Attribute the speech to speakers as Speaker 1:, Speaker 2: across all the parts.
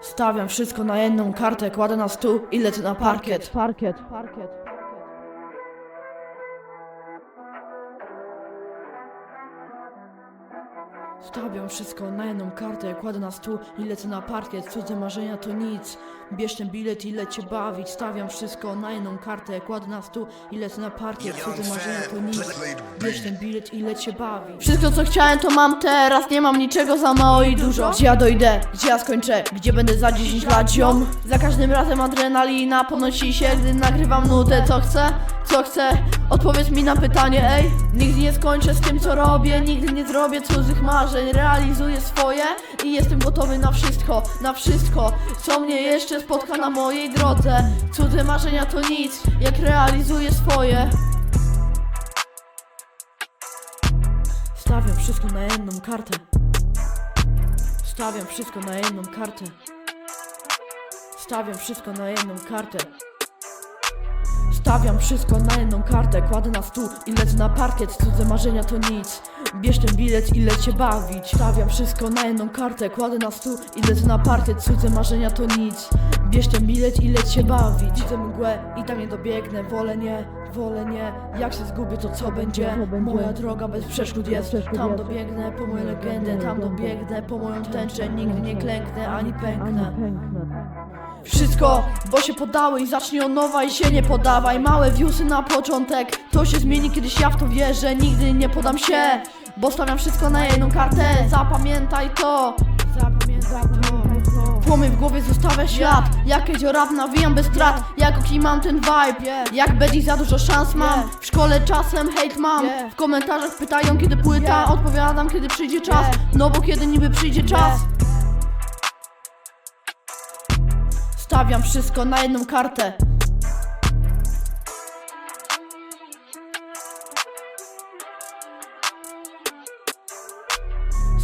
Speaker 1: Stawiam wszystko na jedną kartę, kładę na stół i lecę na parkiet. Parkiet, parkiet. Stawiam wszystko na jedną kartę, kładę na stół i lecę na parkiet. Cudze marzenia to nic. Bierz ten bilet i leć się bawić. Stawiam wszystko na jedną kartę, kładę na stół i lecę na parkiet. Cudze marzenia to nic. Bierz ten bilet i leć się bawić. Wszystko co chciałem to mam teraz, nie mam niczego za mało i dużo. Gdzie ja dojdę, gdzie ja skończę, gdzie będę za 10 lat ziom. Za każdym razem adrenalina podnosi się, gdy nagrywam nutę. Co chcę? Co chcę? Odpowiedz mi na pytanie, ej Nigdy nie skończę z tym co robię Nigdy nie zrobię cudzych marzeń Realizuję swoje i jestem gotowy na wszystko Na wszystko, co mnie jeszcze spotka na mojej drodze Cudze marzenia to nic Jak realizuję swoje Stawiam wszystko na jedną kartę. Stawiam wszystko na jedną kartę. Stawiam wszystko na jedną kartę. Stawiam wszystko na jedną kartę, kładę na stół i lecę na parkiet. Cudze marzenia to nic, bierz ten bilet i leć się bawić. Stawiam wszystko na jedną kartę, kładę na stół i lecę na parkiet Cudze marzenia to nic, bierz ten bilet i leć się bawić. Widzę mgłę i tam nie dobiegnę, wolę nie, wolę nie. Jak się zgubię to co będzie, moja droga bez przeszkód jest. Tam dobiegnę po moją legendę, tam dobiegnę po moją tęczę. Nigdy nie klęknę ani pęknę. Wszystko, bo się podały i zacznie od nowa i się nie podawaj. Małe viewsy na początek, to się zmieni kiedyś ja w to wierzę. Nigdy nie podam się, bo stawiam wszystko na jedną kartę. Zapamiętaj to, zapamiętaj to. Płomień w głowie zostawia ślad Jak rap nawijam bez strat. Jak mam ten vibe. Jak Betty za dużo szans mam. W szkole czasem hate mam. W komentarzach pytają kiedy płyta. Odpowiadam kiedy przyjdzie czas. No bo kiedy niby przyjdzie czas. Stawiam wszystko na jedną kartę.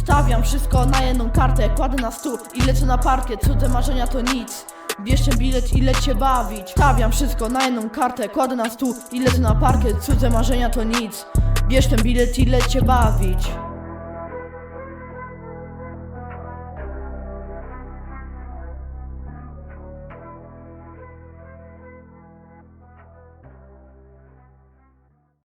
Speaker 1: Stawiam wszystko na jedną kartę, kładę na stół i lecę na parkiet. Cudze marzenia to nic. Bierz ten bilet i leć się bawić. Stawiam wszystko na jedną kartę, kładę na stół i lecę na parkiet. Cudze marzenia to nic. Bierz ten bilet i leć się bawić.